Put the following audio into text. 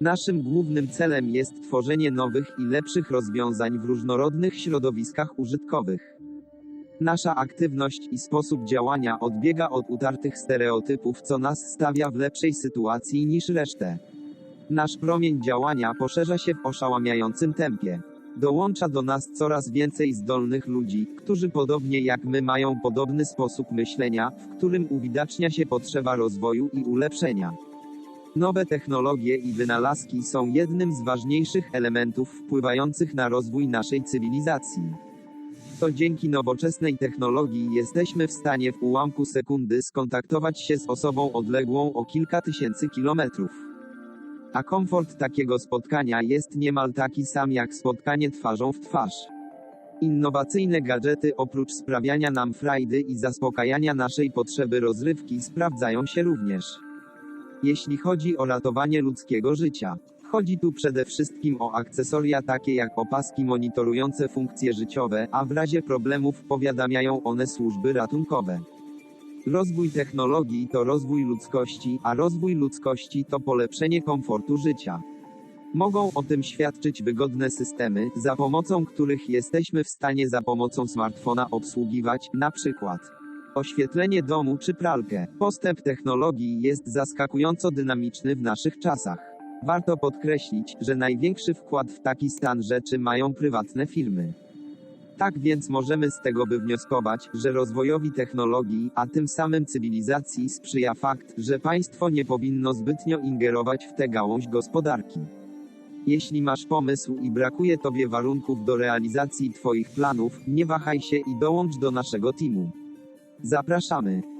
Naszym głównym celem jest tworzenie nowych i lepszych rozwiązań w różnorodnych środowiskach użytkowych. Nasza aktywność i sposób działania odbiega od utartych stereotypów, co nas stawia w lepszej sytuacji niż resztę. Nasz promień działania poszerza się w oszałamiającym tempie. Dołącza do nas coraz więcej zdolnych ludzi, którzy podobnie jak my mają podobny sposób myślenia, w którym uwidacznia się potrzeba rozwoju i ulepszenia. Nowe technologie i wynalazki są jednym z ważniejszych elementów wpływających na rozwój naszej cywilizacji. To dzięki nowoczesnej technologii jesteśmy w stanie w ułamku sekundy skontaktować się z osobą odległą o kilka tysięcy kilometrów. A komfort takiego spotkania jest niemal taki sam jak spotkanie twarzą w twarz. Innowacyjne gadżety oprócz sprawiania nam frajdy i zaspokajania naszej potrzeby rozrywki sprawdzają się również. Jeśli chodzi o ratowanie ludzkiego życia. Chodzi tu przede wszystkim o akcesoria takie jak opaski monitorujące funkcje życiowe, a w razie problemów powiadamiają one służby ratunkowe. Rozwój technologii to rozwój ludzkości, a rozwój ludzkości to polepszenie komfortu życia. Mogą o tym świadczyć wygodne systemy, za pomocą których jesteśmy w stanie za pomocą smartfona obsługiwać, na przykład oświetlenie domu czy pralkę. Postęp technologii jest zaskakująco dynamiczny w naszych czasach. Warto podkreślić, że największy wkład w taki stan rzeczy mają prywatne firmy. Tak więc możemy z tego wywnioskować, że rozwojowi technologii, a tym samym cywilizacji sprzyja fakt, że państwo nie powinno zbytnio ingerować w tę gałąź gospodarki. Jeśli masz pomysł i brakuje tobie warunków do realizacji twoich planów, nie wahaj się i dołącz do naszego teamu. Zapraszamy.